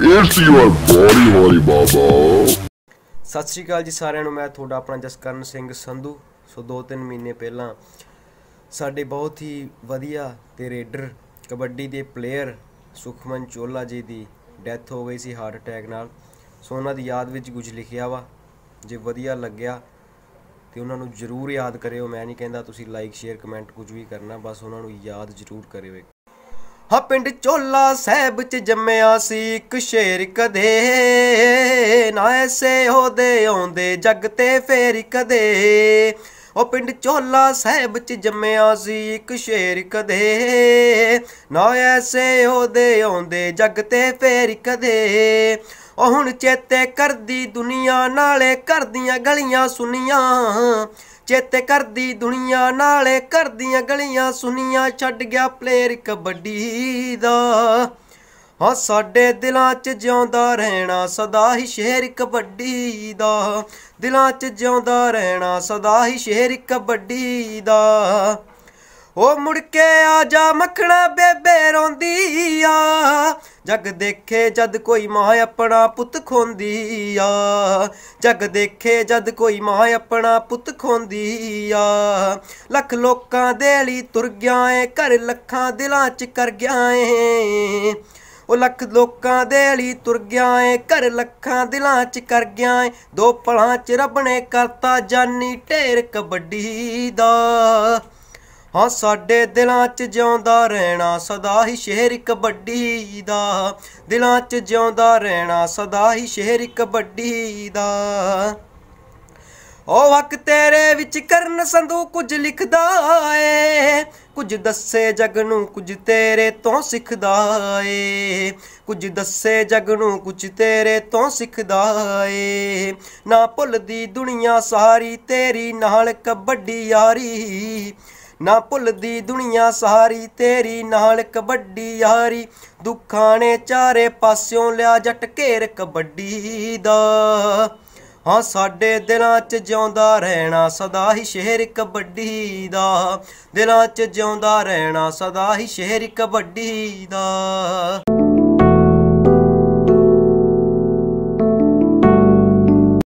It's your body, holy baba. ਸਤਿ ਸ਼੍ਰੀ ਅਕਾਲ ਜੀ ਸਾਰਿਆਂ ਨੂੰ ਮੈਂ ਤੁਹਾਡਾ ਆਪਣਾ ਜਸਕਰਨ ਸਿੰਘ ਸੰਧੂ। ਸੋ 2-3 ਮਹੀਨੇ ਪਹਿਲਾਂ ਸਾਡੇ ਬਹੁਤ ਹੀ ਵਧੀਆ ਤੇ ਰੇਡਰ ਕਬੱਡੀ ਦੇ ਪਲੇਅਰ ਸੁਖਮਨ ਚੋਲਾ ਜੀ ਦੀ ਡੈਥ ਹੋ ਗਈ ਸੀ ਹਾਰਟ ਅਟੈਕ ਨਾਲ। ਸੋ ਉਹਨਾਂ ਦੀ ਯਾਦ ਵਿੱਚ ਕੁਝ ਲਿਖਿਆ ਵਾ ਜੇ ਵਧੀਆ ਲੱਗਿਆ ਤੇ ਉਹਨਾਂ ਨੂੰ ਜ਼ਰੂਰ ਯਾਦ ਕਰਿਓ। ਮੈਂ ਨਹੀਂ ਕਹਿੰਦਾ ਤੁਸੀਂ ਲਾਈਕ ਸ਼ੇਅਰ ਕਮੈਂਟ ਕੁਝ ਵੀ ਕਰਨਾ ਬਸ ਉਹਨਾਂ ਨੂੰ ਯਾਦ ਜ਼ਰੂਰ ਕਰਿਓ ਹਾਂ ਪਿੰਡ ਚੋਲਾ ਸਾਹਿਬ ਚ ਜੰਮਿਆ ਸੀ ਇੱਕ ਸ਼ੇਰ ਕਦੇ। ਨਾ ਐਸੇ ਉਹਦੇ ਆਉਂਦੇ, ਜੱਗ ਤੇ ਫੇਰ ਕਦੇ। ਉਹ ਪਿੰਡ ਚੋਲਾ ਸਾਹਿਬ ਚ ਜੰਮਿਆ ਸੀ ਇੱਕ ਸ਼ੇਰ ਕਦੇ। ਨਾ ਐਸੇ ਉਹਦੇ ਆਉਂਦੇ, ਜੱਗ ਤੇ ਫੇਰ ਕਦੇ। ਉਹ ਹੁਣ ਚੇਤੇ ਕਰਦੀ ਦੁਨੀਆ ਨਾਲੇ ਕਰਦੀਆਂ ਗਲੀਆਂ ਸੁਨੀਆਂ। ਚੇਤੇ ਕਰਦੀ ਦੁਨੀਆ ਨਾਲੇ ਕਰਦੀਆਂ ਗਲੀਆਂ ਸੁਨੀਆਂ, ਛੱਡ ਗਿਆ ਪਲੇਅਰ ਕਬੱਡੀ ਦਾ। ਹਾਂ, ਸਾਡੇ ਦਿਲਾਂ 'ਚ ਜਿਉਂਦਾ ਰਹਿਣਾ ਸਦਾ ਹੀ ਸ਼ੇਰ ਕਬੱਡੀ ਦਾ। ਦਿਲਾਂ 'ਚ ਜਿਉਂਦਾ ਰਹਿਣਾ ਸਦਾ ਹੀ ਸ਼ੇਰ ਕਬੱਡੀ ਦਾ। ਉਹ ਮੁੜ ਕੇ ਆ ਜਾ ਮੱਖਣਾ ਬੇਬੇ ਰੋਂਦੀ ਆ ਜਗ ਦੇਖੇ ਜਦ ਕੋਈ ਮਾਂ ਆਪਣਾ ਪੁੱਤ ਖੋਂਦੀ ਆ ਜਗ ਦੇਖੇ ਜਦ ਕੋਈ ਮਾਂ ਆਪਣਾ ਪੁੱਤ ਖੋਂਦੀ ਆ ਲੱਖ ਲੋਕਾਂ ਦੇ ਲਈ ਤੁਰ ਗਿਆ ਏ, ਘਰ ਲੱਖਾਂ ਦਿਲਾਂ 'ਚ ਕਰ ਗਿਆ ਏ। ਉਹ ਲੱਖ ਲੋਕਾਂ ਦੇ ਲਈ ਤੁਰ ਗਿਆ ਏ, ਘਰ ਲੱਖਾਂ ਦਿਲਾਂ 'ਚ ਕਰ ਗਿਆ ਏ। ਦੋ ਪਲਾਂ 'ਚ ਰੱਬ ਨੇ ਕਰਤਾ ਜਾਨੀ ਢੇਰ ਕਬੱਡੀ ਦਾ। ਹਾਂ, ਸਾਡੇ ਦਿਲਾਂ 'ਚ ਜਿਉਂਦਾ ਰਹਿਣਾ ਸਦਾ ਹੀ ਸ਼ਹਿਰ ਕਬੱਡੀ ਦਾ। ਦਿਲਾਂ 'ਚ ਜਿਉਂਦਾ ਰਹਿਣਾ ਸਦਾ ਹੀ ਸ਼ਹਿਰ ਕਬੱਡੀ ਦਾ। ਉਹ ਵਕ ਤੇਰੇ ਵਿੱਚ ਕਰਨ ਸੰਧੂ ਕੁਝ ਲਿਖਦਾ ਏ। ਕੁਝ ਦੱਸੇ ਜਗ ਨੂੰ ਕੁਝ ਤੇਰੇ ਤੋਂ ਸਿੱਖਦਾ ਏ। ਕੁਝ ਦੱਸੇ ਜਗ ਨੂੰ ਕੁਝ ਤੇਰੇ ਤੋਂ ਸਿੱਖਦਾ ਏ। ਨਾ ਭੁੱਲਦੀ ਦੁਨੀਆ ਸਾਰੀ ਤੇਰੀ ਨਾਲ ਕਬੱਡੀ ਯਾਰੀ। ਨਾ ਭੁੱਲਦੀ ਦੁਨੀਆ ਸਾਰੀ ਤੇਰੀ ਨਾਲ ਕਬੱਡੀ ਯਾਰੀ। ਦੁੱਖਾਂ ਨੇ ਚਾਰੇ ਪਾਸਿਓਂ ਲਿਆ ਜੱਟ ਘੇਰ ਕਬੱਡੀ ਦਾ। ਹਾਂ, ਸਾਡੇ ਦਿਲਾਂ 'ਚ ਜਿਉਂਦਾ ਰਹਿਣਾ ਸਦਾ ਹੀ ਸ਼ਹਿਰ ਕਬੱਡੀ ਦਾ। ਦਿਲਾਂ 'ਚ ਜਿਉਂਦਾ ਰਹਿਣਾ ਸਦਾ ਹੀ ਸ਼ਹਿਰ ਕਬੱਡੀ ਦਾ।